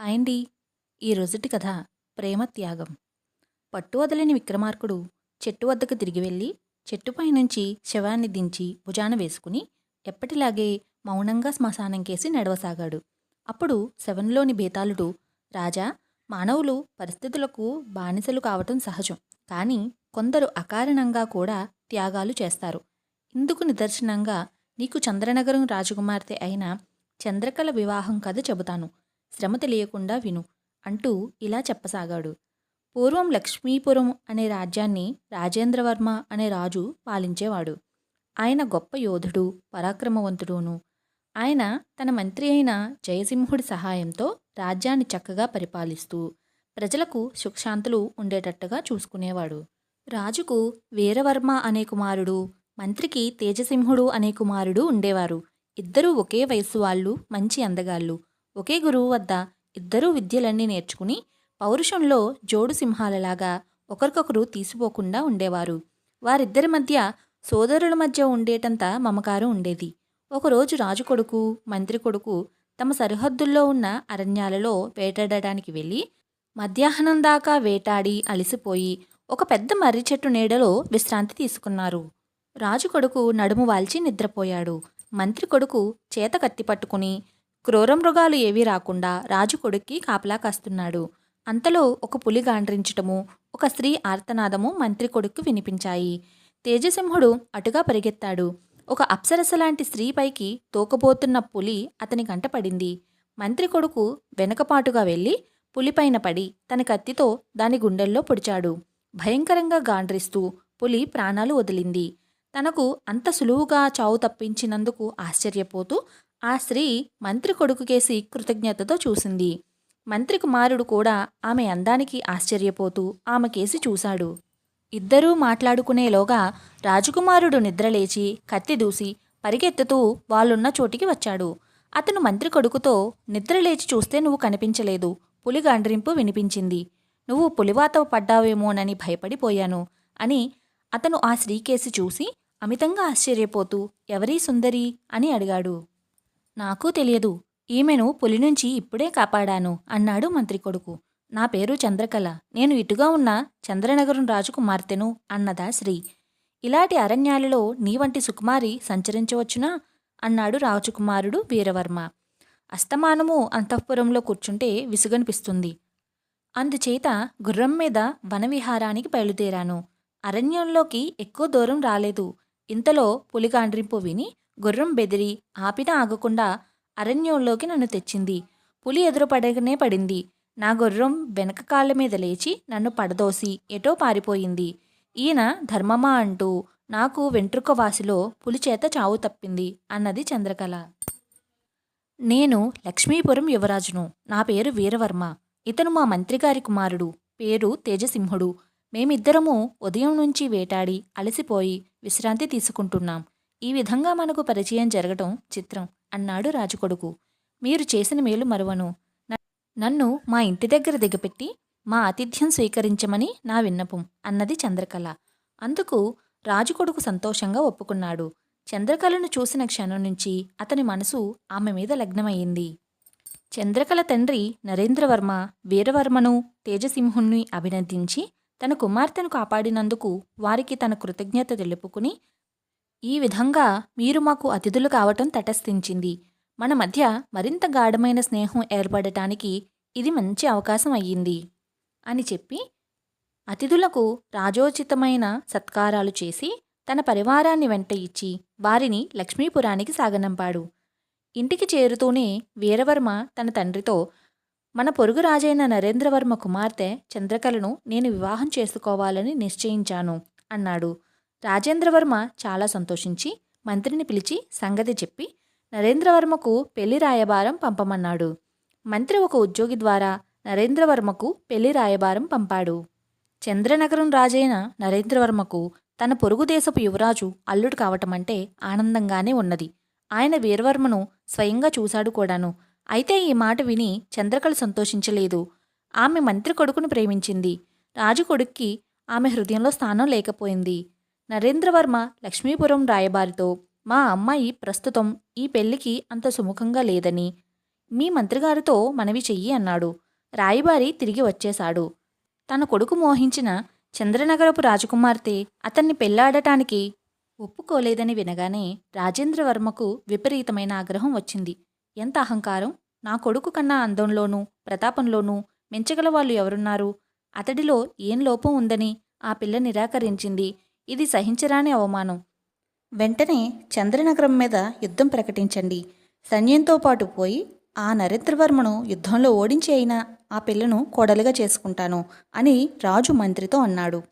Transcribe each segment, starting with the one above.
Hi అండి ఈ రోజుటి కథ ప్రేమ త్యాగం. పట్టు వదలని విక్రమార్కుడు చెట్టు వద్దకు తిరిగి వెళ్ళి చెట్టుపై నుంచి శవాన్ని దించి భుజాన వేసుకుని ఎప్పటిలాగే మౌనంగా శ్మశానంకేసి నడవసాగాడు. అప్పుడు శవంలోని బేతాళుడు రాజా మానవులు పరిస్థితులకు బానిసలు కావటం సహజం. కానీ కొందరు అకారణంగా కూడా త్యాగాలు చేస్తారు. ఇందుకు నిదర్శనంగా నీకు చంద్రనగరం రాజకుమార్తె అయిన చంద్రకళ వివాహం కథ చెబుతాను. శ్రమ తెలియకుండా విను అంటూ ఇలా చెప్పసాగాడు. పూర్వం లక్ష్మీపురం అనే రాజ్యాన్ని రాజేంద్రవర్మ అనే రాజు పాలించేవాడు. ఆయన గొప్ప యోధుడు పరాక్రమవంతుడును. ఆయన తన మంత్రి అయిన జయసింహుడి సహాయంతో రాజ్యాన్ని చక్కగా పరిపాలిస్తూ ప్రజలకు సుఖశాంతులు ఉండేటట్టుగా చూసుకునేవాడు. రాజుకు వీరవర్మ అనే కుమారుడు మంత్రికి తేజసింహుడు అనే కుమారుడు ఉండేవారు. ఇద్దరూ ఒకే వయస్సు వాళ్ళు మంచి అందగాళ్ళు. ఒకే గురువు వద్ద ఇద్దరూ విద్యలన్నీ నేర్చుకుని పౌరుషంలో జోడు సింహాలలాగా ఒకరికొకరు తీసిపోకుండా ఉండేవారు. వారిద్దరి మధ్య సోదరుల మధ్య ఉండేటంత మమకారం ఉండేది. ఒకరోజు రాజు కొడుకు మంత్రి కొడుకు తమ సరిహద్దుల్లో ఉన్న అరణ్యాలలో వేటాడడానికి వెళ్ళి మధ్యాహ్నం దాకా వేటాడి అలసిపోయి ఒక పెద్ద మర్రి చెట్టు నీడలో విశ్రాంతి తీసుకున్నారు. రాజు కొడుకు నడుము వాల్చి నిద్రపోయాడు. మంత్రి కొడుకు చేత కత్తి పట్టుకుని క్రూరమృగాలు ఏవీ రాకుండా రాజు కొడుక్కి కాపలా కాస్తున్నాడు. అంతలో ఒక పులి గాండ్రించటము ఒక స్త్రీ ఆర్తనాదము మంత్రి కొడుక్కు వినిపించాయి. తేజసింహుడు అటుగా పరిగెత్తాడు. ఒక అప్సరస లాంటి స్త్రీపైకి తోకబోతున్న పులి అతని కంట పడింది. మంత్రి కొడుకు వెనకపాటుగా వెళ్ళి పులిపైన పడి తన కత్తితో దాని గుండెల్లో పొడిచాడు. భయంకరంగా గాండ్రిస్తూ పులి ప్రాణాలు వదిలింది. తనకు అంత సులువుగా చావు తప్పించినందుకు ఆశ్చర్యపోతూ ఆ స్త్రీ మంత్రి కొడుకుకేసి కృతజ్ఞతతో చూసింది. మంత్రి కుమారుడు కూడా ఆమె అందానికి ఆశ్చర్యపోతూ ఆమె కేసి చూశాడు. ఇద్దరూ మాట్లాడుకునేలోగా రాజకుమారుడు నిద్రలేచి కత్తి దూసి పరిగెత్తుతూ వాళ్ళున్న చోటికి వచ్చాడు. అతను మంత్రి కొడుకుతో నిద్రలేచి చూస్తే నువ్వు కనిపించలేదు. పులి గాండ్రింపు వినిపించింది. నువ్వు పులివాత పడ్డావేమోనని భయపడిపోయాను అని అతను ఆ స్త్రీకేసి చూసి అమితంగా ఆశ్చర్యపోతూ ఎవరీ సుందరి? అని అడిగాడు. నాకు తెలియదు. ఈమెను పులి నుంచి ఇప్పుడే కాపాడాను అన్నాడు మంత్రి కొడుకు. నా పేరు చంద్రకళ. నేను ఇటుగా ఉన్న చంద్రనగరం రాజకుమార్తెను అన్నదా శ్రీ. ఇలాంటి అరణ్యాలలో నీ వంటి సుకుమారి సంచరించవచ్చునా? అన్నాడు రాజకుమారుడు వీరవర్మ. అస్తమానము అంతఃపురంలో కూర్చుంటే విసుగనిపిస్తుంది. అందుచేత గుర్రం మీద వనవిహారానికి బయలుదేరాను. అరణ్యంలోకి ఎక్కువ దూరం రాలేదు. ఇంతలో పులిగాండ్రింపు విని గుర్రం బెదిరి ఆపినా ఆగకుండా అరణ్యంలోకి నన్ను తెచ్చింది. పులి ఎదురుపడగానే పడింది. నా గుర్రం వెనక కాళ్ళ మీద లేచి నన్ను పడదోసి ఎటో పారిపోయింది. ఈయన ధర్మమా అంటూ నాకు వెంట్రుక వాసిలో పులి చేత చావు తప్పింది అన్నది చంద్రకళ. నేను లక్ష్మీపురం యువరాజును. నా పేరు వీరవర్మ. ఇతను మా మంత్రిగారి కుమారుడు. పేరు తేజసింహుడు. మేమిద్దరము ఉదయం నుంచి వేటాడి అలసిపోయి విశ్రాంతి తీసుకుంటున్నాం. ఈ విధంగా మనకు పరిచయం జరగటం చిత్రం అన్నాడు రాజుకొడుకు మీరు చేసిన మేలు మరువను. నన్ను మా ఇంటి దగ్గర దిగపెట్టి మా ఆతిథ్యం స్వీకరించమని నా విన్నపం అన్నది చంద్రకళ. అందుకు రాజుకొడుకు సంతోషంగా ఒప్పుకున్నాడు. చంద్రకళను చూసిన క్షణం నుంచి అతని మనసు ఆమె మీద లగ్నమయ్యింది. చంద్రకళ తండ్రి నరేంద్రవర్మ వీరవర్మను తేజసింహుణ్ణి అభినందించి తన కుమార్తెను కాపాడినందుకు వారికి తన కృతజ్ఞత తెలుపుకుని ఈ విధంగా మీరు మాకు అతిథులు కావటం తటస్థించింది. మన మధ్య మరింత గాఢమైన స్నేహం ఏర్పడటానికి ఇది మంచి అవకాశం అయ్యింది. అని చెప్పి అతిథులకు రాజోచితమైన సత్కారాలు చేసి తన పరివారాన్ని వెంట ఇచ్చి వారిని లక్ష్మీపురానికి సాగనంపాడు. ఇంటికి చేరుతూనే వీరవర్మ తన తండ్రితో మన పొరుగు రాజైన నరేంద్రవర్మ కుమార్తె చంద్రకళను నేను వివాహం చేసుకోవాలని నిశ్చయించాను అన్నాడు. రాజేంద్రవర్మ చాలా సంతోషించి మంత్రిని పిలిచి సంగతి చెప్పి నరేంద్రవర్మకు పెళ్ళి రాయబారం పంపమన్నాడు. మంత్రి ఒక ఉద్యోగి ద్వారా నరేంద్రవర్మకు పెళ్ళి రాయబారం పంపాడు. చంద్రనగరం రాజైన నరేంద్రవర్మకు తన పొరుగు దేశపు యువరాజు అల్లుడు కావటమంటే ఆనందంగానే ఉన్నది. ఆయన వీరవర్మను స్వయంగా చూశాడు కూడాను. అయితే ఈ మాట విని చంద్రకళ సంతోషించలేదు. ఆమె మంత్రి కొడుకును ప్రేమించింది. రాజు కొడుక్కి ఆమె హృదయంలో స్థానం లేకపోయింది. నరేంద్రవర్మ లక్ష్మీపురం రాయబారితో మా అమ్మాయి ప్రస్తుతం ఈ పెళ్ళికి అంత సుముఖంగా లేదని. మీ మంత్రిగారితో మనవి చెయ్యి అన్నాడు. రాయబారి తిరిగి వచ్చేశాడు. తన కొడుకు మోహించిన చంద్రనగరపు రాజకుమార్తె అతన్ని పెళ్ళాడటానికి ఒప్పుకోలేదని వినగానే రాజేంద్రవర్మకు విపరీతమైన ఆగ్రహం వచ్చింది. ఎంత అహంకారం! నా కొడుకు కన్నా అందంలోనూ ప్రతాపంలోనూ మెంచగల వాళ్ళు ఎవరున్నారు? అతడిలో ఏం లోపం ఉందని ఆ పిల్ల నిరాకరించింది. ఇది సహించరాని అవమానం. వెంటనే చంద్రనగరం మీద యుద్ధం ప్రకటించండి. సైన్యంతో పాటు పోయి ఆ నరేంద్రవర్మను యుద్ధంలో ఓడించి అయినా ఆ పిల్లను కోడలుగా చేసుకుంటాను అని రాజు మంత్రితో అన్నాడు.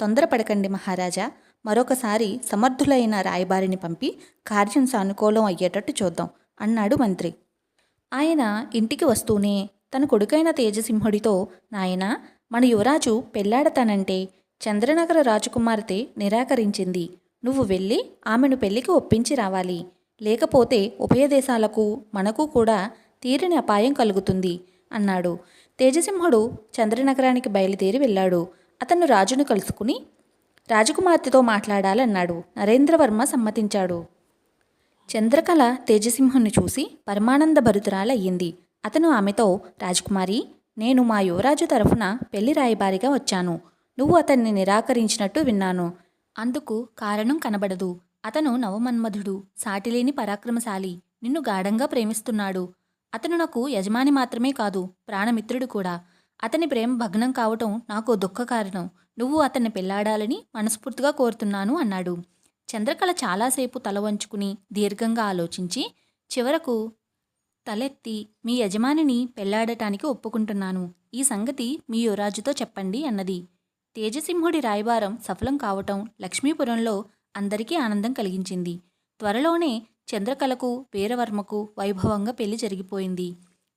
తొందరపడకండి మహారాజా. మరొకసారి సమర్థులైన రాయబారిని పంపి కార్యం సానుకూలం అయ్యేటట్టు చూద్దాం అన్నాడు మంత్రి. ఆయన ఇంటికి వస్తూనే తన కొడుకైన తేజసింహుడితో నాయనా మన యువరాజు పెళ్ళాడతానంటే చంద్రనగర రాజకుమార్తె నిరాకరించింది. నువ్వు వెళ్ళి ఆమెను పెళ్ళికి ఒప్పించి రావాలి. లేకపోతే ఉభయ దేశాలకు మనకు కూడా తీరని అపాయం కలుగుతుంది అన్నాడు. తేజసింహుడు చంద్రనగరానికి బయలుదేరి వెళ్ళాడు. అతను రాజును కలుసుకుని రాజకుమార్తెతో మాట్లాడాలన్నాడు. నరేంద్రవర్మ సమ్మతించాడు. చంద్రకళ తేజసింహుని చూసి పరమానంద భరితురాలయ్యింది. అతను ఆమెతో రాజకుమారి నేను మా యువరాజు తరఫున పెళ్ళి రాయబారిగా వచ్చాను. నువ్వు అతన్ని నిరాకరించినట్టు విన్నాను. అందుకు కారణం కనబడదు. అతను నవమన్మధుడు సాటిలేని పరాక్రమశాలి నిన్ను గాఢంగా ప్రేమిస్తున్నాడు. అతను నాకు యజమాని మాత్రమే కాదు ప్రాణమిత్రుడు కూడా. అతని ప్రేమ భగ్నం కావటం నాకు దుఃఖ కారణం. నువ్వు అతన్ని పెళ్ళాడాలని మనస్ఫూర్తిగా కోరుతున్నాను అన్నాడు. చంద్రకళ చాలాసేపు తల వంచుకుని దీర్ఘంగా ఆలోచించి చివరకు తలెత్తి మీ యజమానిని పెళ్ళాడటానికి ఒప్పుకుంటున్నాను. ఈ సంగతి మీ యువరాజుతో చెప్పండి అన్నది. తేజసింహుడి రాయబారం సఫలం కావటం లక్ష్మీపురంలో అందరికీ ఆనందం కలిగించింది. త్వరలోనే చంద్రకళకు వీరవర్మకు వైభవంగా పెళ్ళి జరిగిపోయింది.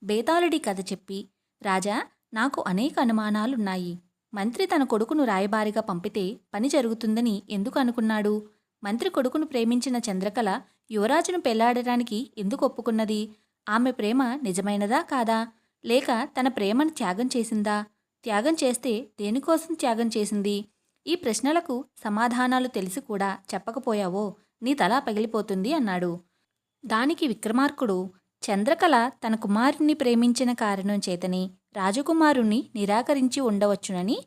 బేతాళుడి కథ చెప్పి రాజా నాకు అనేక అనుమానాలున్నాయి. మంత్రి తన కొడుకును రాయబారిగా పంపితే పని జరుగుతుందని ఎందుకు అనుకున్నాడు? మంత్రి కొడుకును ప్రేమించిన చంద్రకళ యువరాజును పెళ్ళాడడానికి ఎందుకు ఒప్పుకున్నది? ఆమె ప్రేమ నిజమైనదా కాదా? లేక తన ప్రేమను త్యాగం చేసిందా? త్యాగం చేస్తే దేనికోసం త్యాగం చేసింది? ఈ ప్రశ్నలకు సమాధానాలు తెలిసి కూడా చెప్పకపోయావో నీ తల పగిలిపోతుంది అన్నాడు. దానికి విక్రమార్కుడు చంద్రకళ తన కుమారుణ్ణి ప్రేమించిన కారణం చేతని రాజకుమారుణ్ణి నిరాకరించి ఉండవచ్చునని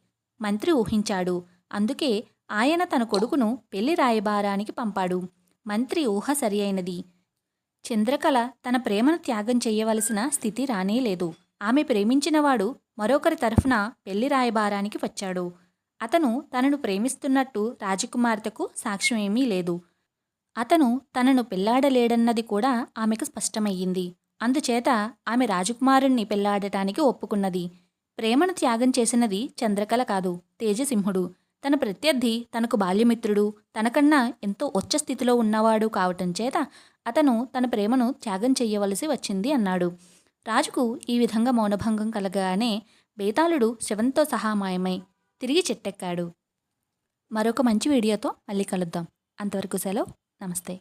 మంత్రి ఊహించాడు. అందుకే ఆయన తన కొడుకును పెళ్ళి రాయబారానికి పంపాడు. మంత్రి ఊహ సరి అయినది. చంద్రకళ తన ప్రేమను త్యాగం చేయవలసిన స్థితి రానేలేదు. ఆమె ప్రేమించినవాడు మరొకరి తరఫున పెళ్ళి రాయబారానికి వచ్చాడు. అతను తనను ప్రేమిస్తున్నట్టు రాజకుమార్తెకు సాక్ష్యమేమీ లేదు. అతను తనను పెళ్ళాడలేడన్నది కూడా ఆమెకు స్పష్టమయ్యింది. అందుచేత ఆమె రాజకుమారుణ్ణి పెళ్ళాడటానికి ఒప్పుకున్నది. ప్రేమను త్యాగం చేసినది చంద్రకళ కాదు తేజసింహుడు. తన ప్రత్యర్థి తనకు బాల్యమిత్రుడు తనకన్నా ఎంతో ఉచ్చ స్థితిలో ఉన్నవాడు కావటం చేత అతను తన ప్రేమను త్యాగం చెయ్యవలసి వచ్చింది అన్నాడు. రాజుకు ఈ విధంగా మౌనభంగం కలగగానే బేతాళుడు శవంతో సహా మాయమై తిరిగి చెట్టెక్కాడు. మరొక మంచి వీడియోతో మళ్ళీ కలుద్దాం. అంతవరకు సెలవు. నమస్తే.